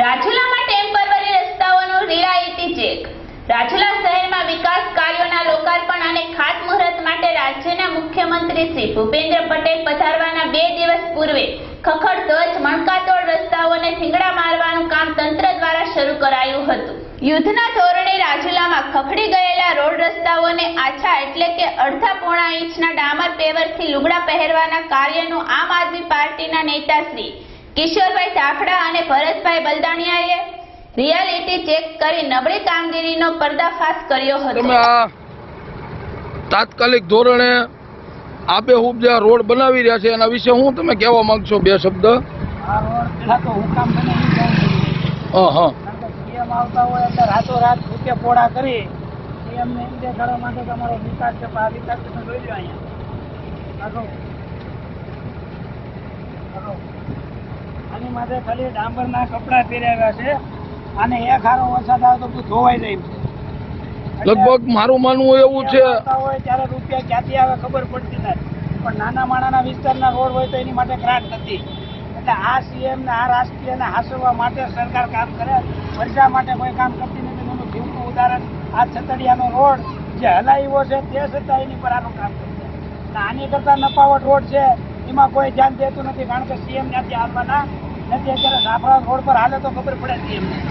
રાજુલામાં temporary રસ્તાઓનું reality check. Rajula શહેરમાં વિકાસ કાર્યોના લોકાર્પણ અને ખાતમુહૂર્ત માટે રાજ્યના મુખ્યમંત્રી શ્રી ભૂપેન્દ્ર પટેલ પધારવાના બે દિવસ પૂર્વે ખખડધજ મણકાતોડ રસ્તાઓને થીંગડા મારવાનું કામ તંત્ર દ્વારા શરૂ કરાયું હતું. યુદ્ધના ધોરણે રાજુલામાં ખખડી ગયેલા રોડ રસ્તાઓને આછા એટલે કે અડધા પોણા ઇંચના ડામર પેવરથી લુગડા પહેરવાના કાર્યનું આમ આદમી પાર્ટીના નેતા શ્રી કિશોરભાઈ ધાખડા અને ભરતભાઈ બલદાણિયાએ રિયાલિટી ચેક કરી નબળી કામગીરીનો પર્દાફાશ કર્યો તમે હતો તાત્કાલિક ધોરણે આપે હું જે રોડ બનાવી રહ્યા છે એના વિશે હું તમે કહેવા માંગશો? બે શબ્દ. રાતોરાત આની માટે ખાલી ડાંબરના કપડાં પહેરાવ્યા છે અને એક હારો વરસાદ આવે તો ધોવાઈ જાય છે. લગભગ મારું માનવું એવું છે. ત્યારે રૂપિયા ક્યાંથી આવે ખબર પડતી નથી. પણ નાના માણાના વિસ્તારના રોડ હોય તો એની માટે ગ્રાન્ટ નથી. એટલે આ સીએમ ને આ રાષ્ટ્રીયને હાંસવવા માટે સરકાર કામ કરે. પ્રજા માટે કોઈ કામ કરતી નથી. એનું જીવનું ઉદાહરણ આ છતડિયાનો રોડ જે હલાવ્યો છે તે છતાં એની પર આનું કામ કરે આની કરતાં નપાવટ રોડ છે. એમાં કોઈ ધ્યાન દેતું નથી કારણ કે સીએમ ત્યાંથી આવવાના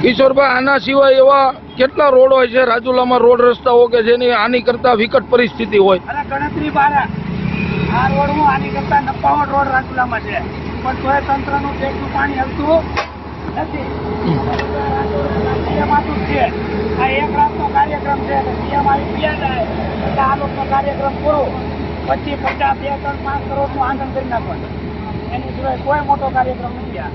કિશોરભાઈ આના સિવાય એવા કેટલા રોડ હોય છે? રાજુલામાં રોડ રસ્તાઓ કે જેની આની કરતા વિકટ પરિસ્થિતિ હોય. ગણતરી બાર આ રોડ હું આની કરતા નપાવટ રોડ રાજુલામાં છે. પણ તોય તંત્રનું ટેકનું પાણી હલતું નથી. આ એક રાતનો કાર્યક્રમ છે સીએમ આવી ગયા જાય એટલે આ લોકોનો કાર્યક્રમ પૂરો. પછી પચાસ બે ત્રણ પાંચ કરોડનું આંગણ કરી નાખવાનું. એની સિવાય કોઈ મોટો કાર્યક્રમ નથી આ.